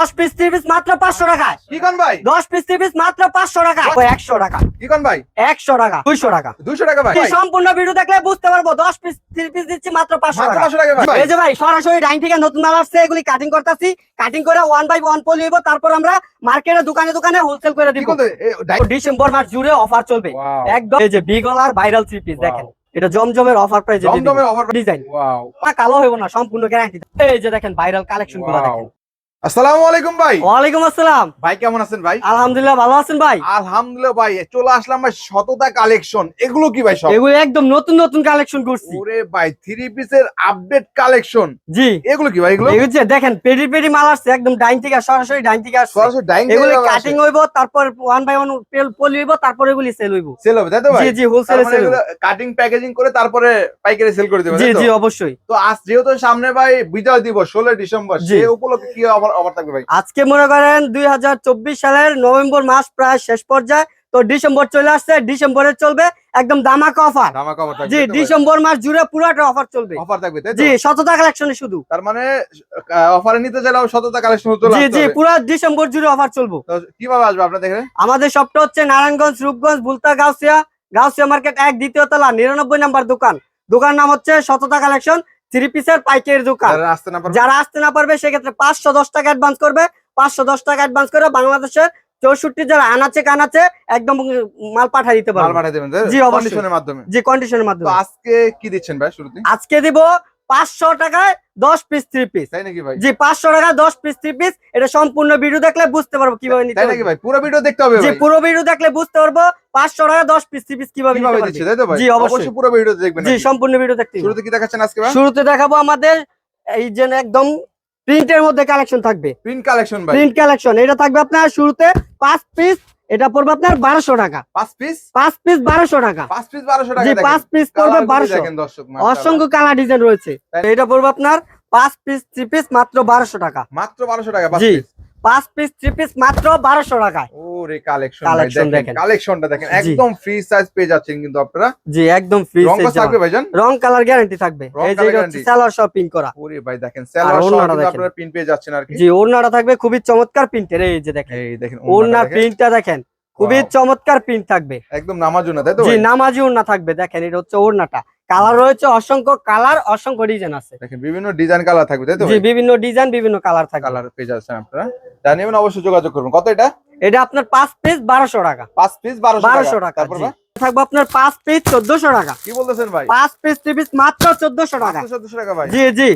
দশ piece three piece মাত্র পাঁচশো টাকা। কি কোন ভাই। দশ পিস থ্রি পিস মাত্র পাঁচশো টাকা। একশো টাকা। কি কোন ভাই। একশো টাকা দুইশো টাকা। দুশো টাকা ভাই। সম্পূর্ণ ভিডিও দেখলে বুঝতে পারব দশ পিস থ্রি পিস দিচ্ছি মাত্র পাঁচশো টাকা। এই যে ভাই সরাসরি ডাইন থেকে নতুন মাল আসছে এগুলি কাটিং করতেছি। কাটিং করে ওয়ান বাই ওয়ান পলি হইব তারপর আমরা মার্কেটে দোকানে দোকানে হোলসেল করে দিব। ডিসেম্বর মাস জুড়ে অফার চলবে। একদম এই যে বিগ আর ভাইরাল থ্রি পিস দেখেন। এটা জমজমের অফার প্রাইস জমজমের অফার ডিজাইন ওয়াও কালো হইব না সম্পূর্ণ গ্যারান্টি এই যে দেখেন ভাইরাল কালেকশনগুলো দেখেন। আসসালামু আলাইকুম ভাই। ওয়ালাইকুম আসসালাম। ভাই কেমন আছেন ভাই? আলহামদুলিল্লাহ ভালো আছেন ভাই? আলহামদুলিল্লাহ ভাই চলে আসলাম ভাই শততা কালেকশন। এগুলো কি ভাই সব? এগুলো একদম নতুন নতুন কালেকশন করছি। ওরে ভাই থ্রি পিসের আপডেট কালেকশন। জি। এগুলো কি ভাই এগুলো? এই দেখেন পেডি পেডি মাল আসছে একদম ডাইন থেকে সরাসরি ডাইন থেকে আসছে। সরাসরি ডাইং এগুলি কাটিং হইব তারপর ওয়ান বাই ওয়ান পলি হইব তারপর এগুলি সেল হইব। সেল হবে তাই তো ভাই? জি জি হোলসেলে সেল কাটিং প্যাকেজিং করে তারপরে পাইকারি সেল করে দেবে জি জি অবশ্যই। তো আজ যেহেতু সামনে ভাই বিজয় দিবস ষোলো ডিসেম্বর সে উপলক্ষে কি অফার থাকবে ভাই। আজকে মনে করেন দুই হাজার চব্বিশ সালের নভেম্বর মাস প্রায় শেষ পর্যায়ে তো ডিসেম্বর চলে আসছে ডিসেম্বরে চলবে একদম দামাকা অফার জি ডিসেম্বর মাস জুড়ে পুরোটা অফার চলবে। অফার থাকবে জি শততা কালেকশনে শুধু। তার মানে অফারে নিতে চাইলে শততা কালেকশন জি জি পুরো ডিসেম্বর জুড়ে অফার চলবে। তো কীভাবে আসবে আপনার দেখে? আমাদের শপটা হচ্ছে নারায়ণগঞ্জ রূপগঞ্জ বুলতা গাউসিয়া। গাউসিয়া মার্কেট এক দ্বিতীয় তলা নিরানব্বই নাম্বার দোকান। দোকান নাম হচ্ছে শততা কালেকশন থ্রি পিসের পাইকারি দোকান। যারা আসতে না পারবে। সেক্ষেত্রে পাঁচশো দশ টাকা অ্যাডভান্স করবে। পাঁচশো দশ টাকা অ্যাডভান্স করে বাংলাদেশের চৌষট্টি যারা আনাচে কানাচে একদম মাল পাঠাই দিতে পারবে। জি, অবশ্যই। জি কন্ডিশনের মাধ্যমে। আজকে কি দিচ্ছেন ভাই শুরুতে আজকে দিব পাঁচশো টাকায় দশ পিস থ্রি পিস তাই নাকি ভাই? জি পাঁচশো টাকায় দশ পিস থ্রি পিস এটা সম্পূর্ণ ভিডিও দেখলে বুঝতে পারব কীভাবে নিতে নাকি ভাই? পুরো ভিডিও দেখতে হবে জি পুরো ভিডিও দেখলে বুঝতে পারব পাঁচশো টাকা দশ পিস থ্রি পিস কীভাবে নিতে পারবে। তাই তো ভাই? জি, অবশ্যই। পুরো ভিডিও দেখবেন জি সম্পূর্ণ ভিডিও দেখতে হবে। শুরুতে কি দেখাচ্ছেন আজকে ভাই? শুরুতে দেখাবো আমাদের এই যে একদম প্রিন্টের মধ্যে কালেকশন থাকবে। প্রিন্ট কালেকশন ভাই। প্রিন্ট কালেকশন এটা থাকবে আপনার শুরুতে পাঁচ পিস এটা পড়বে আপনার বারোশো টাকা। পাঁচ পিস পাঁচ পিস বারোশো টাকা। পাঁচ পিস বারোশো টাকা পাঁচ পিস পড়বে বারোশো। অসংখ্য কালার ডিজাইন রয়েছে। এটা পড়বে আপনার পাঁচ পিস থ্রি পিস মাত্র বারোশো টাকা। মাত্র বারোশো টাকা পাঁচ জি। পাঁচ পিস থ্রি পিস মাত্র বারোশো টাকায়। ওরে কালেকশন Collection দেখেন। দেখেন। কালেকশনটা দেখেন একদম ফ্রি সাইজ পেয়ে যাচ্ছেন কিন্তু আপনারা। জি একদম ফ্রি রং থাকবে ভাইজান? রং কালার গ্যারান্টি থাকবে। এই যে হচ্ছে করা। ওরে ভাই দেখেন সেলার সহ আপনারা প্রিন্ট পেয়ে যাচ্ছেন আর কি। জি ওড়নাটা থাকবে খুবই চমৎকার প্রিন্টের এই যে দেখেন। এই দেখেন। প্রিন্টটা খুবই চমৎকার প্রিন্ট থাকবে। একদম নামার জন্য তাই তো জি ভাই? নামাজি ওড়না থাকবে দেখেন এটা হচ্ছে ওড়নাটা। কালার রয়েছে অসংখ্য কালার অসংখ্য ডিজাইন আছে। দেখেন বিভিন্ন ডিজাইন কালার থাকবে তাই তো? জি বিভিন্ন ডিজাইন বিভিন্ন কালার থাকবে। কালার পেয়ে যাচ্ছেন আপনারা। জানিবেন অবশ্যই যোগাযোগ করবেন কত এটা? এটা আপনার পাঁচ পিস বারোশো টাকা। পাঁচ পিস বারোশো বারোশো টাকা তারপর? থাকবে আপনার পাঁচ পিস চোদ্দশো টাকা। কি বলতেছেন ভাই? পাঁচ পিস থ্রি পিস মাত্র চোদ্দশো টাকা। চোদ্দশো টাকা ভাই। জি জি।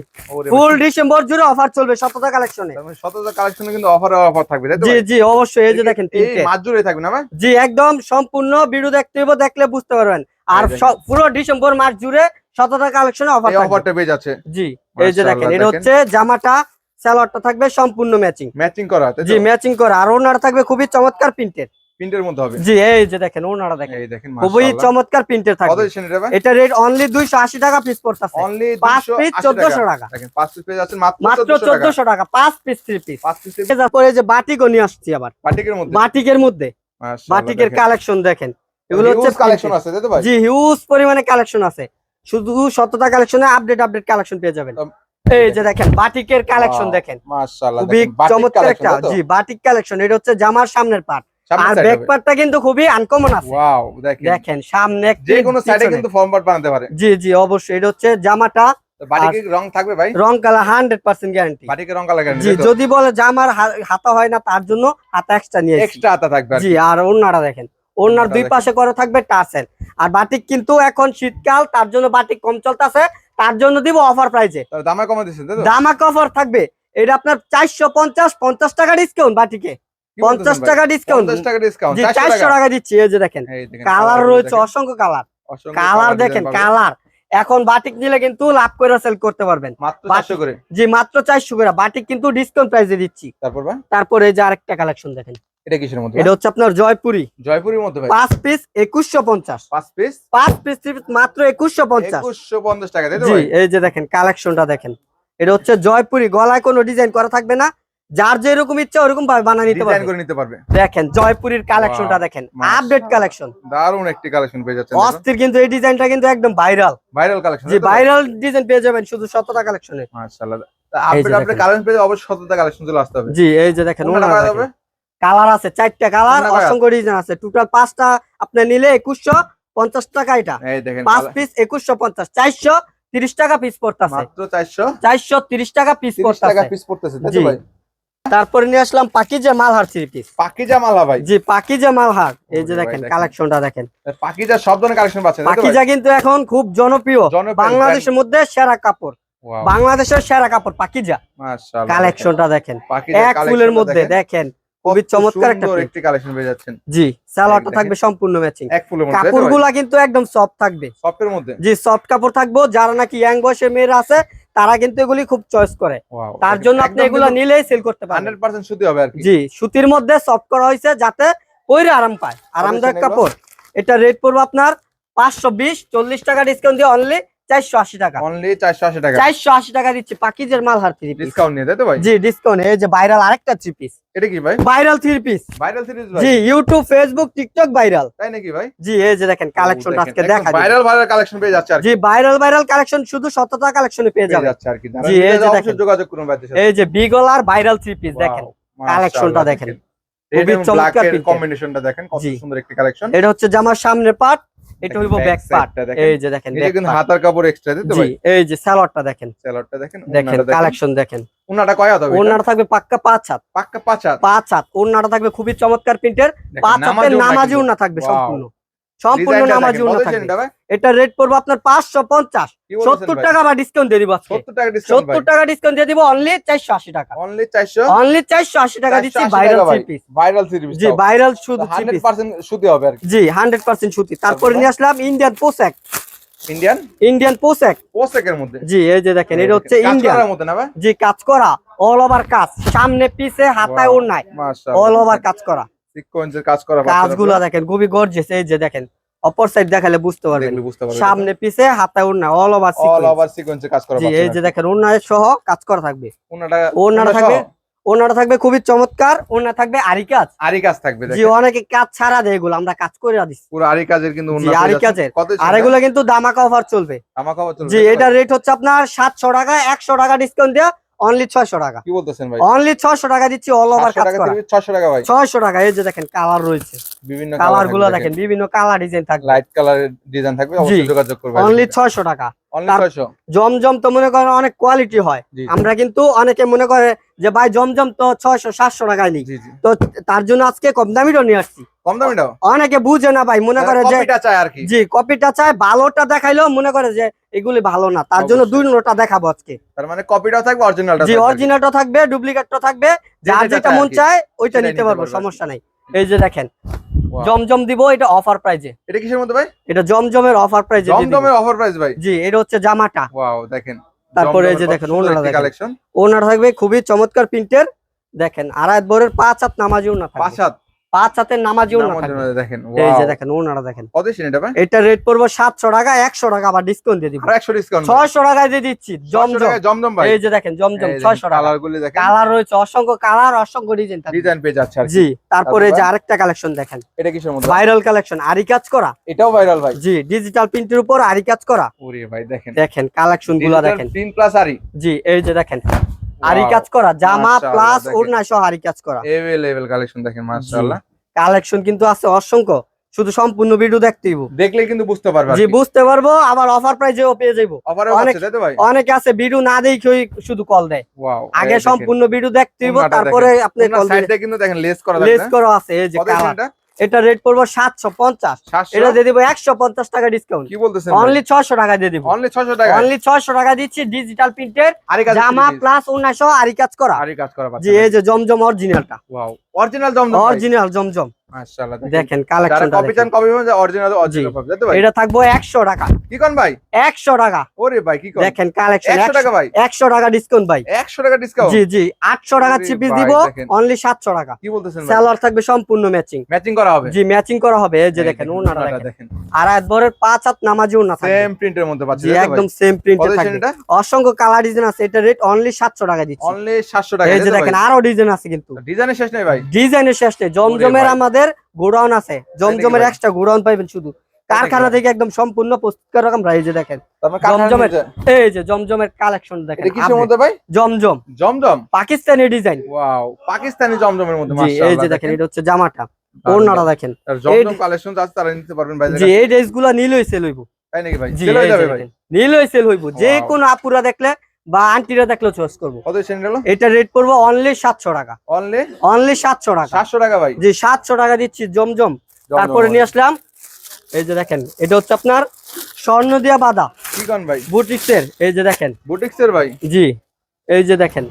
ফুল ডিসেম্বর জুড়ে অফার চলবে শততা কালেকশনে শতটা কালেকশনে কিন্তু অফার অফার থাকবে তাই তো জি জি অবশ্যই। এই যে দেখেন এই জুড়ে থাকবে না ভাই? জি একদম সম্পূর্ণ ভিডিও দেখতে হবে দেখলে বুঝতে পারবেন। আর পুরো ডিসেম্বর মাস জুড়ে শতটা কালেকশনে অফার অফারটা পেয়ে যাচ্ছে। জি এই যে দেখেন এটা হচ্ছে জামাটা সালোয়ারটা থাকবে সম্পূর্ণ ম্যাচিং ম্যাচিং করা তাই জি ম্যাচিং করা। আর ওনারা থাকবে খুবই চমৎকার প্রিন্টের। প্রিন্টের মধ্যে হবে। জি এই যে দেখেন ওনারা দেখেন। এই দেখেন খুবই চমৎকার প্রিন্টের থাকবে। এটা রেট অনলি দুইশো আশি টাকা পিস পড়তেছে। অনলি পাঁচ পিস চোদ্দশো টাকা। দেখেন পাঁচ পিস পেয়ে যাচ্ছেন মাত্র মাত্র 1400 টাকা। টাকা পাঁচ পিস থ্রি পিস পাঁচ পিস তারপরে যে বাটিকও নিয়ে আসছি আবার। বাটিকের মধ্যে? বাটিকের মধ্যে। বাটিকের কালেকশন দেখেন। এগুলো হচ্ছে কালেকশন আছে তাই তো ভাই? জি হিউজ পরিমাণে কালেকশন আছে। শুধু সততা কালেকশনে আপডেট আপডেট কালেকশন পেয়ে যাবেন। এই যে দেখেন বাটিকের কালেকশন দেখেন। মাশাআল্লাহ চমৎকার একটা জি বাটিক কালেকশন এটা হচ্ছে জামার সামনের পার্ট আর ব্যাক পার্টটা কিন্তু খুবই আনকমন আছে। ওয়াও দেখেন। দেখেন সামনে যে কোনো সাইডে কিন্তু ফর্ম পার্ট বানাতে পারে। জি জি অবশ্যই এটা হচ্ছে জামাটা। বাটিকের রং থাকবে ভাই? রং কালার হান্ড্রেড পার্সেন্ট গ্যারান্টি বাটিকের রং কালার জি যদি বলে জামার হাতা হয় না তার জন্য হাতা এক্সট্রা নিয়ে এক্সট্রা আতা থাকবে আর জি আর ওনারা দেখেন ওনার দুই পাশে করে থাকবে টাসেল। আর বাটিক কিন্তু এখন শীতকাল তার জন্য বাটিক কম চলতেছে তার জন্য দিব অফার প্রাইজে দামা কমে দিচ্ছেন দামাক অফার থাকবে। এটা আপনার চারশো পঞ্চাশ পঞ্চাশ টাকা ডিসকাউন্ট বাটিকে। পঞ্চাশ টাকা ডিসকাউন্ট 50 টাকা ডিসকাউন্ট জি চারশো টাকা। দিচ্ছি এই যে দেখেন। কালার রয়েছে অসংখ্য কালার কালার দেখেন কালার এখন বাটিক নিলে কিন্তু লাভ করে সেল করতে পারবেন। মাত্র 400 করে? জি মাত্র চারশো করে। বাটিক কিন্তু ডিসকাউন্ট প্রাইসে দিচ্ছি। তারপর তারপরে এই যে আরেকটা কালেকশন দেখেন। এটা কিসের মধ্যে এটা হচ্ছে আপনার জয়পুরি। জয়পুরের মধ্যে ভাই। পাঁচ পিস একুশশো পঞ্চাশ। পাঁচ পিস? পাঁচ পিস মাত্র একুশশো পঞ্চাশ। 2150 টাকা তাই তো জি এই যে দেখেন কালেকশনটা দেখেন। এটা হচ্ছে জয়পুরি গলায় কোনো ডিজাইন করা থাকবে না। যার যেরকম ইচ্ছা ওরকম ভাবে বানা নিতে ডিজাইন পারবে। করে নিতে পারবে। দেখেন জয়পুরির কালেকশনটা দেখেন। আপডেট কালেকশন দারুণ একটি কালেকশন পেয়ে যাচ্ছেন অস্থির কিন্তু এই ডিজাইনটা কিন্তু একদম ভাইরাল ভাইরাল কালেকশন জি ভাইরাল ডিজাইন পেয়ে যাবেন শুধু শতটা কালেকশনে মাশাআল্লাহ। আপডেট যে আপডেট কালেকশন পেয়ে অবশ্যই সততা কালেকশন চলে আসতে হবে। জি এই যে দেখেন। যাবে? কালার আছে চারটা কালার? অসংখ্য ডিজাইন আছে। টোটাল পাঁচটা আপনি নিলে একুশশো পঞ্চাশ টাকা এটা। পাঁচ পিস একুশশো পঞ্চাশ চারশো তিরিশ টাকা পিস পড়তেছে। চারশো? চারশো তিরিশ টাকা পিস পড়তেছে। তারপরে নিয়ে আসলাম পাকিজা মালহার থ্রি পিস পাকিজা মালা ভাই। জি পাকিজা মালহার এই যে দেখেন। কালেকশনটা দেখেন। পাকিজা সব ধরনের কালেকশন পাচ্ছেন পাকিজা কিন্তু এখন খুব জনপ্রিয়। বাংলাদেশের মধ্যে সেরা কাপড়। বাংলাদেশের সেরা কাপড় পাকিজা। মাশাআল্লাহ, কালেকশনটা দেখেন। এক ফুলের মধ্যে দেখেন। খুবই চমৎকার একটা একটি কালেকশন পেয়ে যাচ্ছেন। জি সালোয়ারটা থাকবে সম্পূর্ণ ম্যাচিং এক ফুলের মধ্যে কাপড়গুলা কিন্তু একদম সফট থাকবে। সফটের মধ্যে? জি সফট কাপড় থাকব। যারা নাকি ইয়াং বয়সের মেয়েরা আছে তারা কিন্তু এগুলি খুব চয়েস করে। তার জন্য আপনি এগুলা নিলেই সেল করতে পারবেন। 100% সুতি হবে আর কি। জি সুতির মধ্যে সফট করা হয়েছে যাতে পরে আরাম পায়। আরামদায়ক কাপড়। এটা রেট পড়বে আপনার পাঁচশো বিশ চল্লিশ টাকা ডিসকাউন্ট দিয়ে অনলি চারশো আশি টাকা। অনলি 480 টাকা। চারশো আশি টাকা দিচ্ছি পাকিজের মাল হার থ্রি পিস ডিসকাউন্ট নিয়ে তাই তো ভাই? জি ডিসকাউন্ট এই যে ভাইরাল আরেকটা থ্রি পিস এটা কি ভাই? ভাইরাল থ্রি পিস ভাইরাল জি ইউটিউব ফেসবুক টিকটক ভাইরাল তাই নাকি ভাই? জি এই যে দেখেন আজকে দেখা ভাইরাল ভাইরাল কালেকশন পেয়ে যাচ্ছে আর জি ভাইরাল ভাইরাল কালেকশন শুধু কালেকশনে পেয়ে যাবে। যাচ্ছে আর কি। জি, এই যে দেখেন। যোগাযোগ করুন ভাইদের এই যে বিগল আর ভাইরাল থ্রি পিস দেখেন কালেকশনটা দেখেন। রেড খুবই এবং ব্ল্যাক চমৎকার এর print এর। কম্বিনেশনটা দেখেন কত সুন্দর একটি কালেকশন এটা হচ্ছে জামার সামনের পার্ট এটা হইবো ব্যাক পার্ট। এই যে দেখেন এটা কিন্তু হাতার কাপড় এক্সট্রা দিতে ভাই? এই যে সালোয়ারটা দেখেন। সালোয়ারটা দেখেন দেখেন কালেকশন দেখেন। ওনাটা কয় হবে ওনাটা থাকবে পাক্কা পাঁচ হাত। পাক্কা পাঁচ হাত? পাঁচ হাত। ওনাটা থাকবে খুবই চমৎকার প্রিন্টের পাঁচ হাতের নামাজি। ওড়না থাকবে সম্পূর্ণ। সম্পূর্ণ কত থাকবে। এটা রেট পড়বে আপনার পাঁচশো পঞ্চাশ। সত্তর টাকা বা ডিসকাউন্ট দিয়ে দিব আজকে। 70 টাকা ডিসকাউন্ট ভাই। সত্তর টাকা ডিসকাউন্ট দিয়ে দিব অনলি চারশো আশি টাকা। অনলি 400 অনলি চারশো আশি টাকা দিচ্ছি ভাইরাল পিস ভাইরাল জি ভাইরাল শুধু থ্রি পিস 100% সুতি হবে জি হান্ড্রেড পার্সেন্ট সুতি। তারপরে? নিয়ে আসলাম ইন্ডিয়ান পোশাক ইন্ডিয়ান ইন্ডিয়ান পোশাক পোশাকের মধ্যে? জি এই যে দেখেন এটা হচ্ছে ইন্ডিয়ান জি কাজ করা অল ওভার কাজ। সামনে পিছে হাতায় ওড়নায়। অল ওভার কাজ করা। সিকোয়েন্সের কাজ করা কাজগুলো দেখেন খুবই গর্জিয়াস এই যে দেখেন অপর সাইড দেখালে বুঝতে পারবেন। সামনে পিছে ওড়না অল ওভার অল ওভার কাজ করা এই যে দেখেন সহ কাজ করা থাকবে। ওড়নাটা থাকবে ওড়নাটা থাকবে খুবই চমৎকার ওড়না থাকবে আরি কাজ। আরি কাজ থাকবে জি অনেকে কাজ ছাড়া দেয় এগুলো আমরা কাজ করে দিচ্ছি পুরো আরি কাজের কিন্তু আরি কাজের। আর এগুলো কিন্তু দামাকা অফার চলবে। আমার খবর চলবে জি এটার রেট হচ্ছে আপনার সাতশো টাকা একশো টাকা ডিসকাউন্ট দেওয়া অনলি ছয়শো টাকা। কি বলতেছেন ভাই? অনলি ছয়শো টাকা দিচ্ছি অল ওভার কাজ টাকা করা থেকে 600 টাকা ভাই। ছয়শো টাকা এই যে দেখেন কালার রয়েছে। বিভিন্ন কালারগুলো দেখেন। বিভিন্ন কালার ডিজাইন থাকবে। লাইট কালার ডিজাইন থাকবে অবশ্যই যোগাযোগ করবে অনলি ছয়শো টাকা। অনলি তার- 600 জমজম তো মনে করেন অনেক কোয়ালিটি হয়। আমরা কিন্তু অনেকে মনে করে যে ভাই জমজম তো ছয়শো সাতশো টাকায় জি তো তার জন্য আজকে কম দামিরও নিয়ে আসছি। কম দামিটাও অনেকে বুঝে না ভাই মনে করে যে জি কপিটা চায় ভালোটা দেখাইলেও মনে করে যে এগুলি ভালো না। তার জন্য দুই নোটা দেখাবো আজকে। তার মানে কপিটাও থাকবে অরিজিনালটা জি অরিজিনালটা থাকবে ডুপ্লিকেটটা থাকবে। যার যেটা মন চায় ওইটা নিতে পারব। সমস্যা নাই। এই যে দেখেন জমজম দিব এটা অফার প্রাইজে এটা কিসের মধ্যে ভাই? এটা জমজমের অফার প্রাইজে জমজমের অফার প্রাইজ ভাই। জি এটা হচ্ছে জামাটা। ওয়াও দেখেন। তারপরে এই যে দেখেন, ওনারা। কালেকশন ওনার থাকবে খুবই চমৎকার প্রিন্টের দেখেন আড়াই বরের পাঁচ হাত নামাজিও না পাঁচ হাত? পাঁচ হাতের নামাজি ওনা নামার থাকবে। জন্য দেখেন এই যে দেখেন ওনারা দেখেন। এটা ভাই? এটা রেট পড়ব টাকা আবার ডিসকাউন্ট দিয়ে দিব। 100 ডিসকাউন্ট ছয়শো টাকায় দিয়ে দিচ্ছি জমজম। জমজম ভাই। এই যে দেখেন জমজম ছয়শো টাকা। কালার গুলি দেখেন। কালার রয়েছে অসংখ্য কালার অসংখ্য ডিজাইন ডিজাইন পেয়ে যাচ্ছে আর জি তারপরে যে আরেকটা কালেকশন দেখেন। এটা কিসের মধ্যে? ভাইরাল কালেকশন আরি কাজ করা। এটাও ভাইরাল ভাই। জি ডিজিটাল প্রিন্টের উপর আরি কাজ করা। ওরে ভাই দেখেন। দেখেন কালেকশনগুলা দেখেন। প্রিন্ট প্লাস আরি। জি এই যে দেখেন। কাজ করা জামা প্লাস ওড়না সহ কাজ করা। কালেকশন দেখেন মাশাআল্লাহ। কালেকশন কিন্তু আছে অসংখ্য। শুধু সম্পূর্ণ ভিডিও দেখতে দেখলে কিন্তু বুঝতে পারবে জি বুঝতে পারব আবার অফার প্রাইজেও পেয়ে অফারে আছে তাই তো ভাই? অনেকে আছে ভিডিও না দেখেই শুধু কল দেয়। আগে সম্পূর্ণ ভিডিও দেখতে হইব তারপরে আপনি কল দিয়ে কিন্তু দেখেন লেস করা লেস করা আছে এই যে কালার এটা রেট পড়ব সাতশো পঞ্চাশ। এটা দিয়ে দিব একশো পঞ্চাশ টাকা ডিসকাউন্ট কি বলতেছেন অনলি ছশো টাকা দিয়ে দিব। অনলি ছশো টাকা অনলি ছয়শো টাকা দিচ্ছি ডিজিটাল প্রিন্টের জামা প্লাস উনিশশো আরি কাজ করা। আরি কাজ করা জি এই যে জমজম অরিজিনালটা wow original Zamzam original Zamzam. দেখেন। দেখেন কপি চান কপি পাবেন অরিজিনাল অরিজিনাল পাবেন তাই ভাই এটা থাকব একশো টাকা। কি কোন ভাই? একশো টাকা। ওরে ভাই কি কোন? দেখেন কালেকশন 100 টাকা ভাই? একশো টাকা ডিসকাউন্ট ভাই। 100 টাকা ডিসকাউন্ট জি জি আটশো টাকা চিপিস দিব অনলি সাতশো টাকা। কি বলতেছেন ভাই? স্যালোয়ার থাকবে সম্পূর্ণ ম্যাচিং ম্যাচিং করা হবে? জি ম্যাচিং করা হবে এই যে দেখেন ওনাটা দেখেন। দেখেন। আর একবারের পাঁচ হাত নামাজি ওনা থাকবে। সেম প্রিন্টের মধ্যে পাচ্ছেন জি একদম সেম প্রিন্টে থাকবে। অসংখ্য কালার ডিজাইন আছে এটা রেট অনলি সাতশো টাকা দিচ্ছি। অনলি 700 টাকা এই যে দেখেন আরও ডিজাইন আছে কিন্তু। ডিজাইনের শেষ নেই ভাই। ডিজাইনের শেষ নেই জমজমের ভাই। আমাদের গোডাউন আছে। জমজমের? এক্সট্রা গোডাউন পাইবেন শুধু। কারখানা থেকে একদম সম্পূর্ণ প্রস্তুত করে এই যে দেখেন। জমজমের এই যে জমজমের কালেকশন দেখেন। update। মধ্যে ভাই? Zamzam. Zamzam? Pakistani design wow Pakistani জমজমের মধ্যে জি এই যে দেখেন এটা হচ্ছে জামাটা। ওড়নাটা দেখেন। জমজম কালেকশন আছে তারা নিতে পারবেন ভাই জি এই ড্রেসগুলা নিলই সেল হইব। তাই নাকি ভাই? জি চলে এই যে যাবে ভাই। দেখেন। সেল হইব। যে কোনো আপুরা দেখলে বা আন্টিরা দেখলে চয়েস করব। কত সেন্ট হলো এটা রেট পড়ব অনলি সাতশো টাকা। অনলি অনলি সাতশো টাকা। 700 টাকা ভাই। জি সাতশো টাকা দিচ্ছি জমজম। তারপরে নিয়ে আসলাম এই যে দেখেন এটা হচ্ছে আপনার স্বর্ণ দিয়া বাদা। কি কোন ভাই। বুটিক্সের এই যে দেখেন। বুটিক্সের ভাই। জি এই যে দেখেন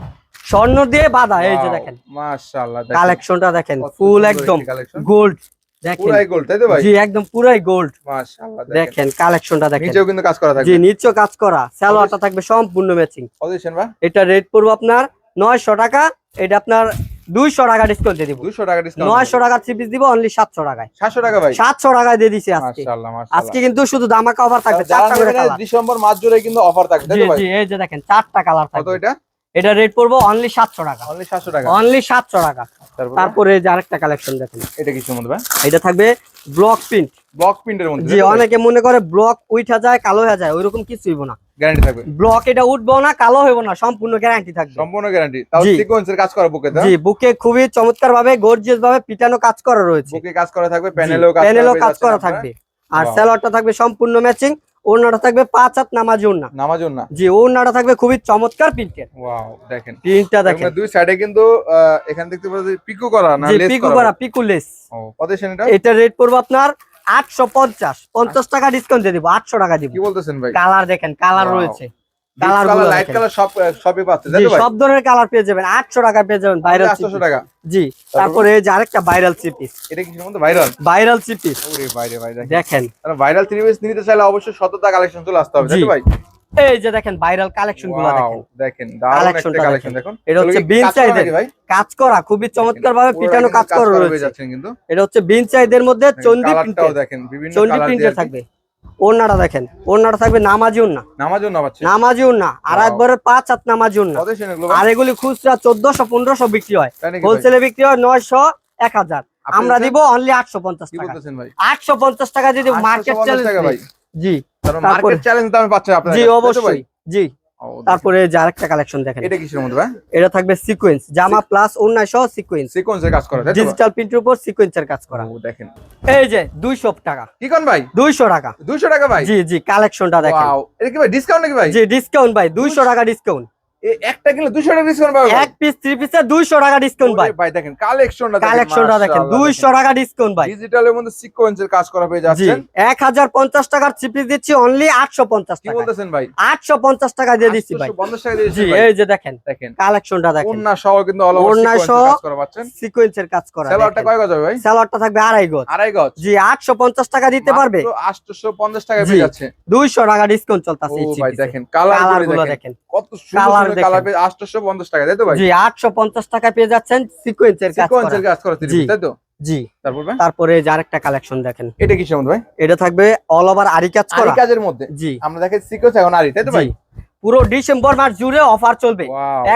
স্বর্ণ দিয়ে বাদা এই যে দেখেন। মাশাআল্লাহ কালেকশনটা দেখেন ফুল একদম গোল্ড পুরাই গোল্ড তাই তো ভাই? জি একদম পুরাই গোল্ড মাশাআল্লাহ দেখেন। দেখেন কালেকশনটা দেখেন। নিচেও কিন্তু কাজ করা জি থাকবে কাজ করা। সালোয়ারটা থাকবে সম্পূর্ণ ম্যাচিং কত ভাই এটা রেট পড়ব আপনার টাকা এটা আপনার দুইশো টাকা ডিসকাউন্ট দিয়ে দিব। 200 টাকা ডিসকাউন্ট নয়শো টাকার থ্রি পিস দিব অনলি সাতশো টাকায়। 700 টাকা ভাই। টাকায় দিয়ে দিছি আজকে। মাশাআল্লাহ মাশাআল্লাহ। আজকে কিন্তু শুধু দামাকা অফার থাকবে চারটা করে কালার। ডিসেম্বর মাস জুড়ে কিন্তু অফার থাকবে তাই জি তো ভাই? জি এই যে দেখেন চারটা কালার কত থাকবে। এটা? এটা রেট পড়ব অনলি সাতশো টাকা। অনলি 700 টাকা। অনলি সাতশো টাকা। তারপরে? যে আরেকটা কালেকশন দেখেন। এটা কিসের মধ্যে ভাই? এটা থাকবে ব্লক প্রিন্ট ব্লক প্রিন্টের মধ্যে জি অনেকে মনে করে ব্লক উঠা যায় কালো হয়ে যায় ওইরকম কিছু হইব না। গ্যারান্টি থাকবে। ব্লক এটা উঠবো না কালো হইব না সম্পূর্ণ গ্যারান্টি থাকবে। সম্পূর্ণ গ্যারান্টি তাও সিকোয়েন্সের কাজ করা বুকে জি বুকে খুবই চমৎকার ভাবে গর্জিয়াস ভাবে পিটানো কাজ করা রয়েছে। বুকে কাজ করা থাকবে প্যানেলেও কাজ প্যানেলও পেয়ে কাজ করা থাকবে। আর. স্যালোয়ারটা থাকবে সম্পূর্ণ ম্যাচিং ওড়নাটা থাকবে পাঁচ হাত নামাজ ওড়না। নামাজ না জি ওড়নাটা থাকবে খুবই চমৎকার প্রিন্টের। ওয়াও দেখেন। প্রিন্টটা দেখেন। দুই সাইডে কিন্তু এখান দেখতে পাচ্ছেন পিকো করা না লেস পিকু করা। পিকু লেস ও কত এটা? এটা রেট পড়ব আপনার আটশো পঞ্চাশ। পঞ্চাশ টাকা ডিসকাউন্ট দিয়ে দিব আটশো টাকা দিব। কি বলতেছেন ভাই? কালার দেখেন কালার রয়েছে। কালারগুলো লাইট কালার সব সবই পাচ্ছে তাই ভাই? সব ধরনের কালার পেয়ে যাবেন। আটশো টাকা পেয়ে যাবেন ভাইরাল 800 টাকা। জি তারপরে? এই যে আরেকটা ভাইরাল এটা ভাইরাল ভাইরাল ওরে দেখেন। তাহলে ভাইরাল থ্রি পিস নিতে চাইলে অবশ্যই কালেকশন চলে আসতে হবে তাই ভাই? এই যে দেখেন ভাইরাল কালেকশনগুলো দেখেন। কালেকশন দেখেন। এটা হচ্ছে বিন কাজ করা ভাই? কাজ করা খুবই চমৎকার ভাবে পিটানো কাজ করা রয়েছে। এটা হচ্ছে বিন চাইদের মধ্যে চন্ডি দেখেন বিভিন্ন কালার থাকবে। ওড়নাটা দেখেন ওড়নাটা থাকবে নামাজি ওড়না। নামাজি জন্য পাচ্ছেন? নামাজি ওড়না আর. একবারে পাঁচ হাত নামাজি ওড়না। আর এগুলি খুচরা চোদ্দশো পনেরোশো বিক্রি হয়? হোলসেলে বিক্রি হয় নয়শো এক হাজার। আমরা দিব অনলি আটশো পঞ্চাশ কি টাকা। বলতেছেন ভাই? আটশো পঞ্চাশ টাকা যদি মার্কেট চ্যালেঞ্জ জি মার্কেট চ্যালেঞ্জ দামে পাচ্ছেন আপনারা জি অবশ্যই। জি। তারপরে যে আরেকটা কালেকশন দেখেন। এটা কিসের মধ্যে ভাই? এটা থাকবে সিকোয়েন্স জামা প্লাস অন্যায় সহ সিকোয়েন্স সিকোয়েন্সের কাজ করা ডিজিটাল প্রিন্টের উপর সিকোয়েন্সের কাজ করা। ও, দেখেন। এই যে দুইশো টাকা। কি কোন ভাই? দুইশো টাকা। 200 টাকা ভাই? জি জি কালেকশনটা দেখেন। ওয়াও এটা কি ভাই ডিসকাউন্ট নাকি ভাই? জি ডিসকাউন্ট ভাই দুইশো টাকা ডিসকাউন্ট একটা কিনলে 200 টাকা ডিসকাউন্ট পাবে এক পিস থ্রি পিসে দুইশো টাকা ডিসকাউন্ট ভাই। ভাই দেখেন কালেকশনটা কালেকশনটা দেখেন দুইশো টাকা ডিসকাউন্ট ভাই। ডিজিটালের মধ্যে সিকোয়েন্সের কাজ করা পেয়ে জি যাচ্ছেন এক হাজার পঞ্চাশ টাকার থ্রি পিস দিচ্ছি অনলি আটশো পঞ্চাশ কি বলতেছেন ভাই? আটশো পঞ্চাশ টাকা দিয়ে দিচ্ছি ভাই। 850 টাকা দিয়ে জি ভাই। এই যে দেখেন দেখেন। কালেকশনটা দেখেন। ওন্না সহ কিন্তু অল ওভার কাজ করা পাচ্ছেন। সিকোয়েন্সের কাজ করা সেলারটা কয় গজ হবে ভাই? থাকবে আড়াই গজ। আড়াই গজ। জি আটশো পঞ্চাশ টাকা দিতে পারবে? মাত্র 850 টাকা। পেয়ে যাচ্ছে। দুইশো টাকা ডিসকাউন্ট চলতেছে ও ভাই দেখেন দেখেন। দেখেন। কত সুন্দর দেখেন। কালার পেয়ে 850 টাকা তাই তো ভাই? জি আটশো পঞ্চাশ টাকা পেয়ে যাচ্ছেন সিকোয়েন্সের কাজ করা। সিকোয়েন্সের কাজ করা তাই তো? জি। তারপর তারপরে এই যে আরেকটা কালেকশন দেখেন। এটা মধ্যে ভাই? এটা থাকবে অল ওভার আরি কাজ আরি কাজের মধ্যে? জি। আমরা দেখেন সিকোয়েন্স এখন আরি তাই তো ভাই? পুরো ডিসেম্বর মাস জুড়ে অফার চলবে।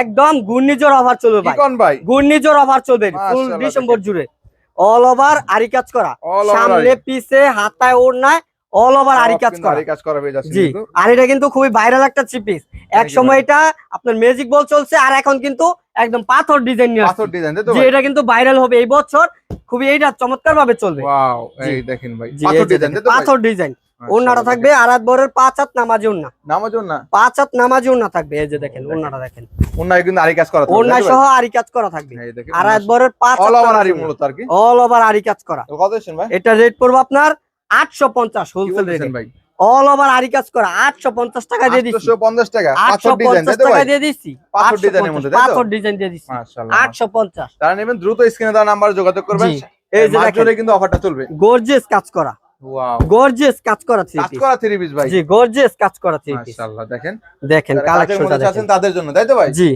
একদম ঘূর্ণিঝড় অফার চলবে ভাই। কোন ভাই? ঘূর্ণিঝড় অফার চলবে ফুল ডিসেম্বর জুড়ে। অল ওভার আরি কাজ করা। সামনে পিছে হাতায় ওড়নায় অল ওভার আরি কাজ করা। আরি কাজ করা পেয়ে যাচ্ছে কিন্তু। আর এটা কিন্তু খুবই ভাইরাল একটা চিপিস এক সময় এটা আপনার ম্যাজিক বল চলছে আর এখন কিন্তু একদম পাথর ডিজাইন নিয়ে পাথর ডিজাইন তো যে এটা কিন্তু ভাইরাল হবে এই বছর। খুবই এইটা চমৎকার ভাবে চলবে ওয়াও এই দেখেন ভাই। পাথর ডিজাইন তো পাথর ডিজাইন মাশাআল্লাহ, ওনাটা থাকবে আর হাত বরের পাঁচ হাত নামাজি ওনা নামাজুন না পাঁচ হাত নামাজি ওনা থাকবে এই যে দেখেন ওনাটা দেখেন। ওন্নায় কিন্তু আরি কাজ করা থাকবে, সহ? আরি কাজ করা থাকবে। বরের পাঁচ অল ওভার আরি মূলত আর কি। অল ওভার আরি কাজ করা। কত ভাই? এটা রেট পড়বে আপনার আটশো পঞ্চাশ হোলসেল রেট ভাই? অল ওভার আরি কাজ করা আটশো পঞ্চাশ টাকা দিয়ে দিচ্ছি 850 টাকা আটশো পঞ্চাশ টাকা দিয়ে দিচ্ছি পাথর ডিজাইনের মধ্যে, পাথর ডিজাইন দিয়ে দিচ্ছি আটশো পঞ্চাশ। তারা নেবেন দ্রুত স্ক্রিনে দেওয়া নাম্বারে যোগাযোগ করবেন। এই যে কিন্তু অফারটা চলবে। গর্জিয়াস কাজ করা। গর্জিয়াস কাজ করা থ্রি কাজ করা থ্রি পিস ভাই। জি গর্জিয়াস কাজ করা থ্রি পিস মাশাআল্লাহ দেখেন। দেখেন কালেকশনটা দেখেন। তাদের জন্য তাই তো ভাই? জি।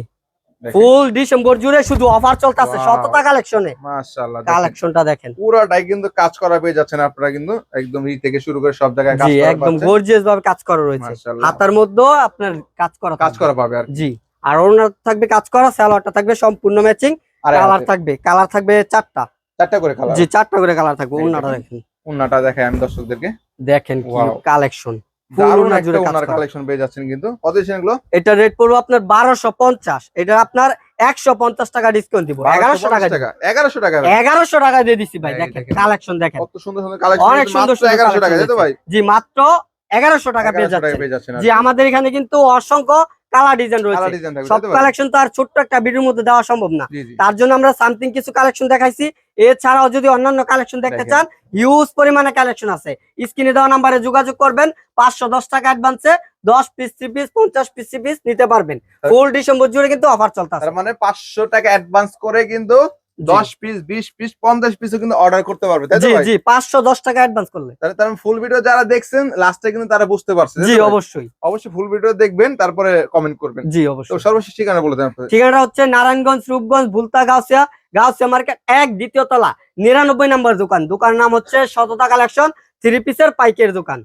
ফুল ডিসেম্বর জুড়ে শুধু অফার চলতেছে. শতটা কালেকশনে মাশাআল্লাহ দেখেন। কালেকশনটা দেখেন। পুরাটাই কিন্তু কাজ করা পেয়ে যাচ্ছেন আপনারা কিন্তু একদম ই থেকে শুরু করে সব জায়গায় কাজ জি করা একদম গর্জিয়াস ভাবে কাজ করা রয়েছে। হাতার মধ্যেও আপনার কাজ করা কাজ করা পাবে আর জি আর ওনার থাকবে কাজ করা সালোয়ারটা থাকবে সম্পূর্ণ ম্যাচিং আর কালার থাকবে কালার থাকবে চারটা। চারটা করে কালার জি চারটা করে কালার থাকবে ওনাটা দেখেন। দেখেন। উন্নাটা দেখাই আমি দর্শকদেরকে। দেখেন কি কালেকশন দারুণ একটা করা। কালেকশন পেয়ে যাচ্ছেন কিন্তু। কত এগুলো? এটা রেট পড়ব আপনার বারোশো পঞ্চাশ। এটা আপনার একশো পঞ্চাশ টাকা ডিসকাউন্ট দিব। এগারোশো টাকা 1100 টাকা এগারোশো টাকা এগারোশো টাকা দিয়ে দিচ্ছি ভাই দেখেন। কালেকশন দেখেন। কত সুন্দর সুন্দর কালেকশন অনেক সুন্দর সুন্দর এগারোশো টাকা collection তাই তো ভাই? জি মাত্র এগারোশো টাকা পেয়ে 1100 টাকা পেয়ে যাচ্ছেন জি আমাদের এখানে কিন্তু অসংখ্য কালার ডিজাইন রয়েছে। সব? কালেকশন তো আর ছোট্ট একটা ভিডিওর মধ্যে দেওয়া সম্ভব না। তার জন্য আমরা সামথিং কিছু কালেকশন দেখাইছি। এছাড়াও যদি অন্যান্য কালেকশন দেখতে চান হিউজ পরিমাণে কালেকশন আছে। স্ক্রিনে দেওয়া নাম্বারে যোগাযোগ করবেন পাঁচশো দশ টাকা অ্যাডভান্সে দশ পিস থ্রি পিস পঞ্চাশ পিস থ্রি পিস নিতে পারবেন। ফুল ডিসেম্বর জুড়ে কিন্তু অফার চলতে মানে পাঁচশো টাকা অ্যাডভান্স করে কিন্তু দশ পিস বিশ পিস পঞ্চাশ পিসও কিন্তু অর্ডার করতে পারবে তাই জি জি পাঁচশো দশ টাকা অ্যাডভান্স করলে। তাহলে তার ফুল ভিডিও যারা দেখছেন লাস্টে কিন্তু তারা বুঝতে পারছে জি অবশ্যই। অবশ্যই ফুল ভিডিও দেখবেন তারপরে কমেন্ট করবেন। জি তো অবশ্যই সর্বশেষ ঠিকানা বলে দেন। ঠিকানাটা হচ্ছে নারায়ণগঞ্জ রূপগঞ্জ ভুলতা গাউসিয়া। গাউসিয়া মার্কেট এক দ্বিতীয় তলা নিরানব্বই নম্বর দোকান। দোকানের নাম হচ্ছে শততা কালেকশন থ্রি পিসের পাইকের দোকান।